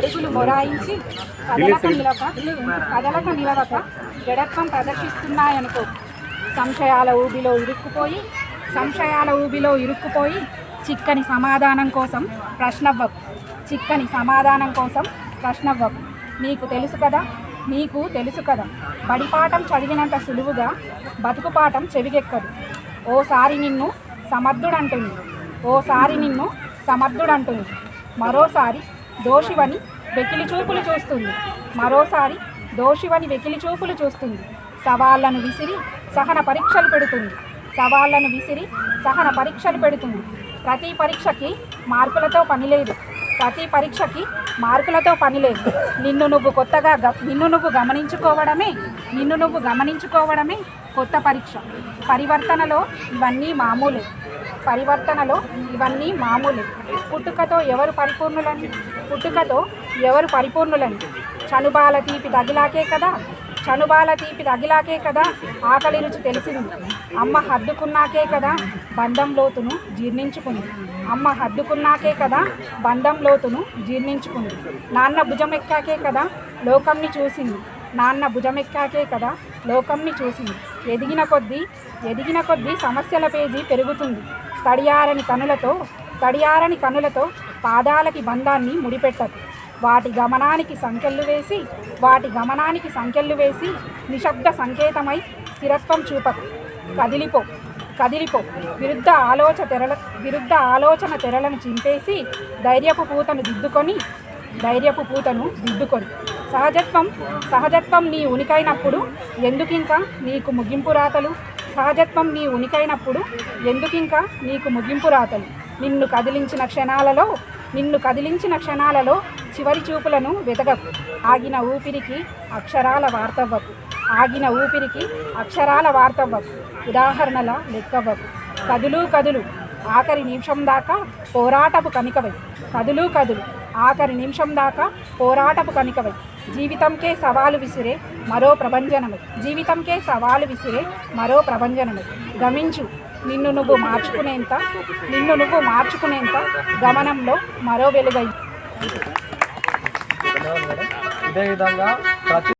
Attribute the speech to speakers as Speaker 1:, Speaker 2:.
Speaker 1: అడుగులు మొరాయించి కదలక నిలక కదలక నిలవక జడత్వం ప్రదర్శిస్తున్నాయనుకో. సంశయాల ఊబిలో ఇరుక్కుపోయి సంశయాల ఊబిలో ఇరుక్కుపోయి చిక్కని సమాధానం కోసం ప్రశ్నవ్వకు. చిక్కని సమాధానం కోసం ప్రశ్నవ్వకు. నీకు తెలుసు కదా నీకు తెలుసు కదా బడిపాఠం చదివినంత సులువుగా బతుకుపాఠం చెవిగెక్కదు. చెవికెక్కదు ఓసారి నిన్ను సమర్థుడంటుంది ఓసారి నిన్ను సమర్థుడంటుంది మరోసారి దోషివని వెకిలి చూపులు చూస్తుంది. మరోసారి దోషివని వెకిలి చూపులు చూస్తుంది. సవాళ్ళను విసిరి సహన పరీక్షలు పెడుతుంది. సవాళ్ళను విసిరి సహన పరీక్షలు పెడుతుంది. ప్రతి పరీక్షకి మార్కులతో పని లేదు. ప్రతి పరీక్షకి మార్కులతో పని లేదు. నిన్ను నువ్వు కొత్తగా గ నిన్ను నువ్వు గమనించుకోవడమే నిన్ను నువ్వు గమనించుకోవడమే కొత్త పరీక్ష. పరివర్తనలో ఇవన్నీ మామూలే. పరివర్తనలో ఇవన్నీ మామూలు. పుట్టుకతో ఎవరు పరిపూర్ణులని? పుట్టుకతో ఎవరు పరిపూర్ణులని? చనుబాల తీపి తగిలాకే కదా? చనుబాల తీపి తగిలాకే కదా? ఆకలి రుచి తెలిసింది. అమ్మ హద్దుకున్నాకే కదా? బంధం లోతును జీర్ణించుకుంది. అమ్మ హద్దుకున్నాకే కదా? బంధం లోతును జీర్ణించుకుంది. నాన్న భుజమెక్కాకే కదా? లోకంని చూసింది. నాన్న భుజమెక్కాకే కదా? లోకంని చూసింది. ఎదిగిన కొద్దీ ఎదిగిన కొద్దీ సమస్యల పేజీ పెరుగుతుంది. తడియారని కనులతో తడియారని కనులతో పాదాలకి బంధాన్ని ముడిపెట్టదు. వాటి గమనానికి సంఖ్యలు వేసి వాటి గమనానికి సంఖ్యలు వేసి నిశ్శబ్ద సంకేతమై స్థిరత్వం చూపకు. కదిలిపో కదిలిపో. విరుద్ధ ఆలోచన తెరల విరుద్ధ ఆలోచన తెరలను చింపేసి ధైర్యపు పూతను దిద్దుకొని ధైర్యపు పూతను దిద్దుకొని. సహజత్వం సహజత్వం నీ ఉనికైనప్పుడు ఎందుకింకా నీకు ముగింపు రాతలు? సహజత్వం నీ ఉనికైనప్పుడు ఎందుకింకా నీకు ముగింపు రాతలు? నిన్ను కదిలించిన క్షణాలలో నిన్ను కదిలించిన క్షణాలలో చివరి చూపులను వెతకకు ఆగిన ఊపిరికి అక్షరాల వార్తవ్వకు. ఆగిన ఊపిరికి అక్షరాల వార్తవ్వకు. ఉదాహరణల లెక్కవ్వకు. కదులు కదులు ఆఖరి నిమిషం దాకా పోరాటపు కనికవై కదులు కదులు ఆఖరి నిమిషం దాకా పోరాటపు కనికవై జీవితంకే సవాలు విసిరే మరో ప్రభంజనము. జీవితంకే సవాలు విసిరే మరో ప్రభంజనము. గమించు. నిన్ను నువ్వు మార్చుకునేంత నిన్ను నువ్వు మార్చుకునేంత గమనంలో మరో వెలుగై
Speaker 2: ఇదే విధంగా ప్రతి